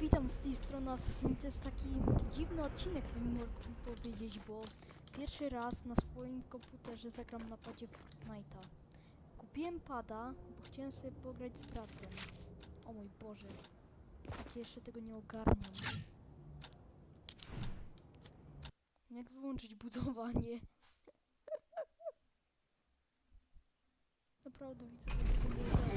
Witam z tej strony Assassin. To jest taki dziwny odcinek, bym mógł powiedzieć, bo pierwszy raz na swoim komputerze zagram na padzie Fortnite'a. Kupiłem pada, bo chciałem sobie pograć z bratem. O mój Boże, jak ja jeszcze tego nie ogarniam. Jak wyłączyć budowanie? Naprawdę widzę, że nie.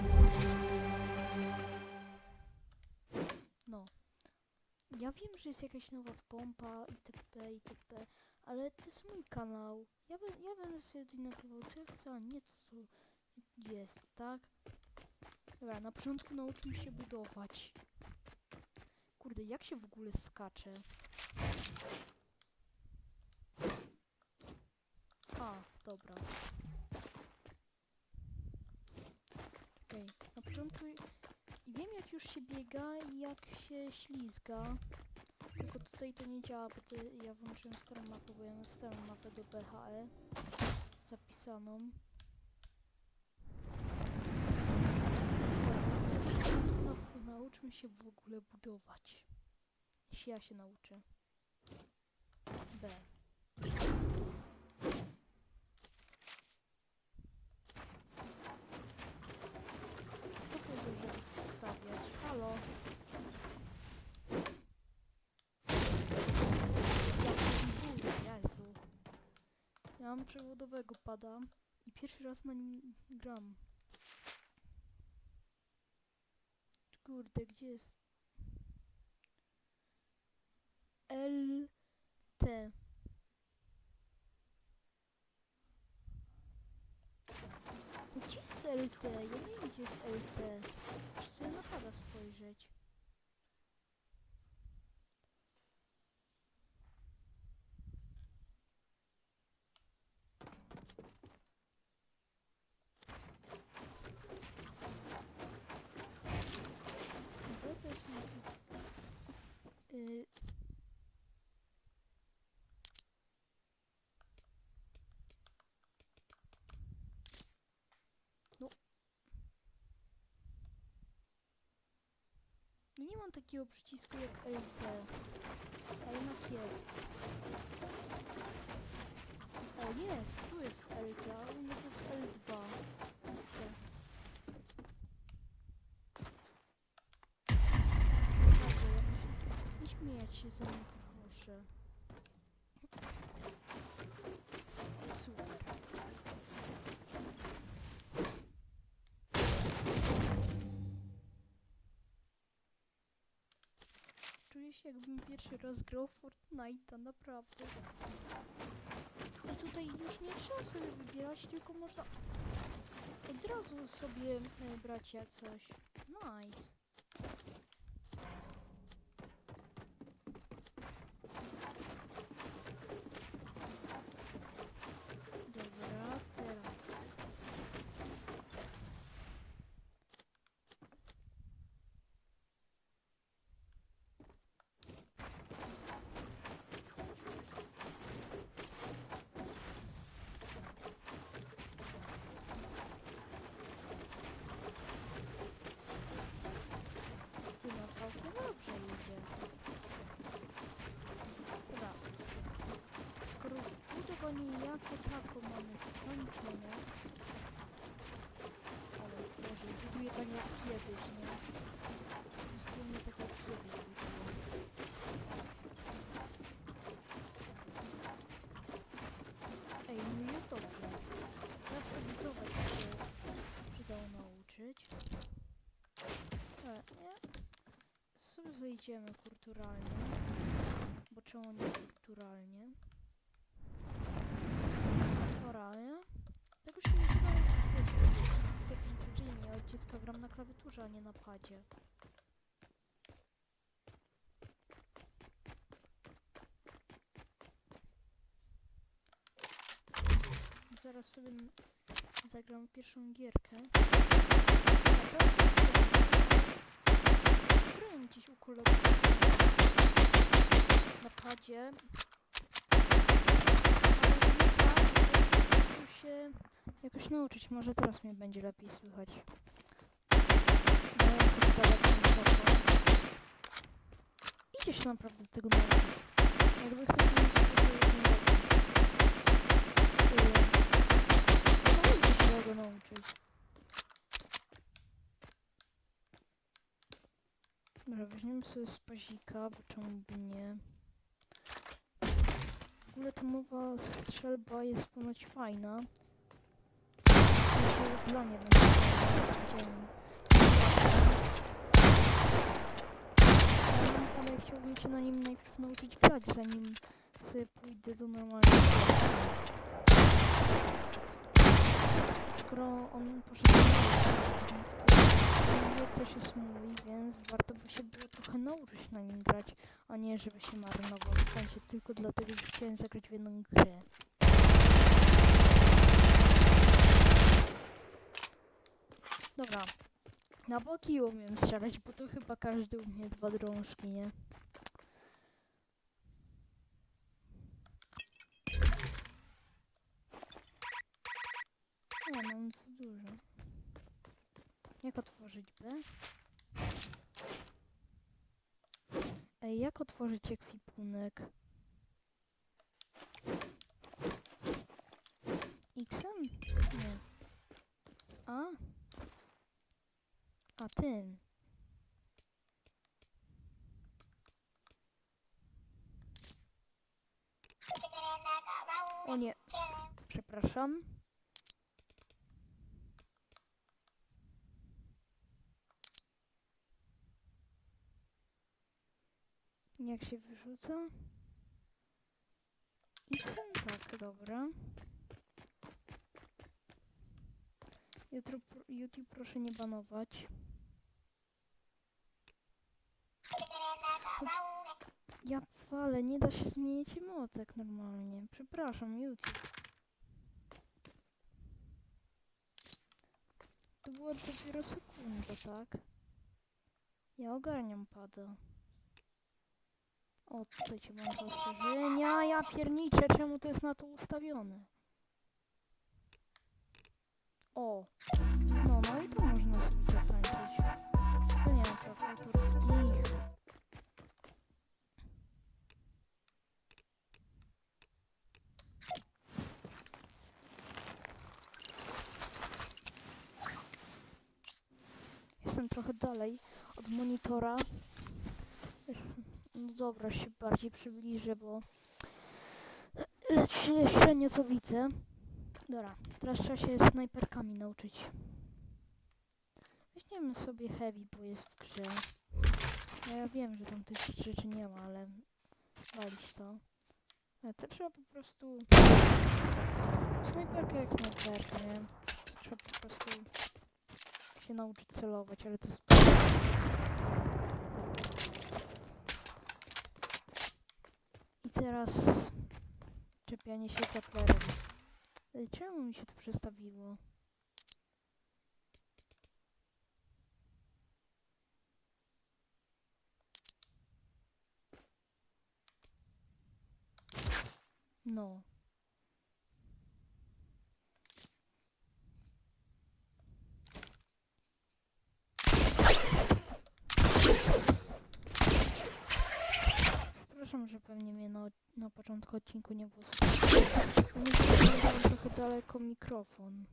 Ja wiem, że jest jakaś nowa pompa itp. itp. Ale to jest mój kanał. Ja, be, ja będę sobie tutaj nagrywał co ja chcę, a nie to co jest, tak? Dobra, na początku nauczmy się budować. Kurde, jak się w ogóle skacze? A, dobra. Czekaj, na początku i wiem jak już się biega i jak się ślizga. Tylko tutaj to nie działa, bo to ja włączyłem starą mapę, bo ja mam starą mapę do BHE zapisaną. No, nauczmy się w ogóle budować. Jeśli ja się nauczę. B. mam przewodowego pada i pierwszy raz na nim gram. Kurde, gdzie jest? L T. No Gdzie jest LT? Ja nie wiem gdzie jest LT. Muszę sobie na pada spojrzeć. To jest Ja nie mam takiego przycisku jak LT. A jednak jest. O, jest! Tu jest LT, a u mnie to jest L2. Niestety. Naprawdę, Nie śmiejać się ze mnie, proszę. Czuję się jakbym pierwszy raz grał Fortnite'a, naprawdę. I tutaj już nie trzeba sobie wybierać, tylko można od razu sobie e, brać jak coś. Nice. Dobra, teraz. Ty no całkiem dobrze idzie. Dobra. Skoro budowanie jako tako mamy skończone. Ale Boże, buduję tak jak kiedyś, nie? Tak jak kiedyś. Ej, no jest dobrze. Teraz edytować się przydało nauczyć. E, nie. Sobie zejdziemy kulturalnie. Bo czemu nie kulturalnie? Gram na klawiaturze, a nie na padzie. Zaraz sobie zagram pierwszą gierkę. Grałem gdzieś u kolegów na padzie. Ale nie tak, się jakoś nauczyć. Może teraz mnie będzie lepiej słychać. Spróbujcie się naprawdę tego nauczyć. Jakby ktoś nie tego Spróbujcie się tego nauczyć. Dobra, weźmiemy sobie spazika, bo czemu by nie. W ogóle ta nowa strzelba jest ponoć fajna. Sensie dla mnie będzie fajna, widziałem. Ale chciałbym się na nim najpierw nauczyć grać, zanim sobie pójdę do normalnego. Skoro on poszedł na to też jest mój, więc warto by się było trochę nauczyć na nim grać, a nie żeby się marnował w końcu tylko dlatego, że chciałem zagrać w jedną grę. Dobra, na boki umiem strzelać, bo to chyba każdy umie dwa drążki, nie? O, mam za dużo. Jak otworzyć B? Ej, jak otworzyć ekwipunek? X-em? Nie. A? A tym. O nie. Przepraszam. Jak się wyrzuca? X-em? Tak, dobra. Jutro, YouTube proszę nie banować. Ja walę, nie da się zmienić emocek normalnie. Przepraszam, YouTube. To była dopiero sekunda, tak? Ja ogarniam pada. O, tutaj cię mam ostrzeżenia. Ja pierniczę, czemu to jest na to ustawione? O! No, no i tu można sobie zatańczyć. To nie ma praw autorskich. Jestem trochę dalej od monitora. No dobra, się bardziej przybliżę, bo lecz jeszcze nieco widzę. Dobra, teraz trzeba się snajperkami nauczyć. Weźmiemy sobie heavy, bo jest w grze. Ja, wiem, że tam tych rzeczy nie ma, ale walić to. Ale to trzeba po prostu... Snajperka jak snajperka, nie? Trzeba po prostu się nauczyć celować, ale to jest... I teraz czepianie się kaplerem. Ej, Czemu mi się to przestawiło? No. Przepraszam, że pewnie mnie na, na początku odcinku nie było słychać. Wiem, trochę daleko mikrofon.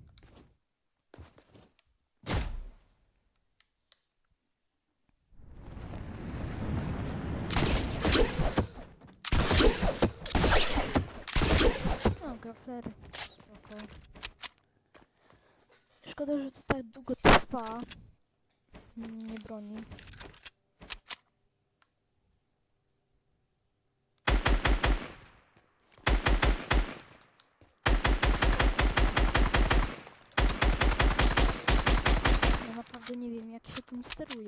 No, gaflery, spoko. Szkoda, że to tak długo trwa. Nie broni. Ja naprawdę nie wiem, jak się tym steruje.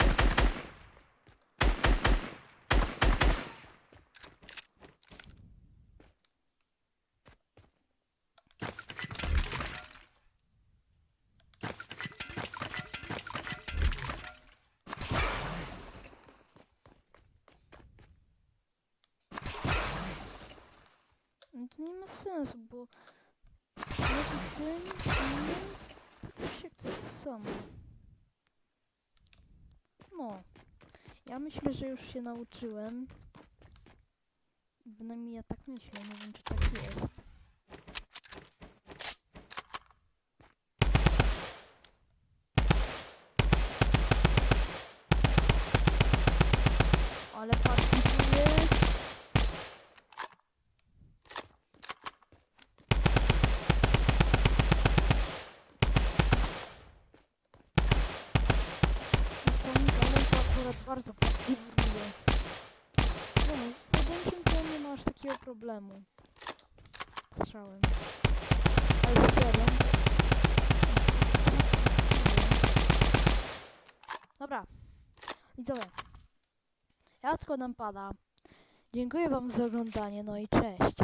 No to nie ma sensu, bo jakby tym, no, ja myślę, że już się nauczyłem. Bynajmniej ja tak myślę, nie wiem czy tak jest. Bardzo prawdziwy. No, z podjęciem to nie masz takiego problemu. Strzałem. Ale z serio. Dobra. Widzowie. Ja odkładam pada. Dziękuję wam za oglądanie, no i cześć.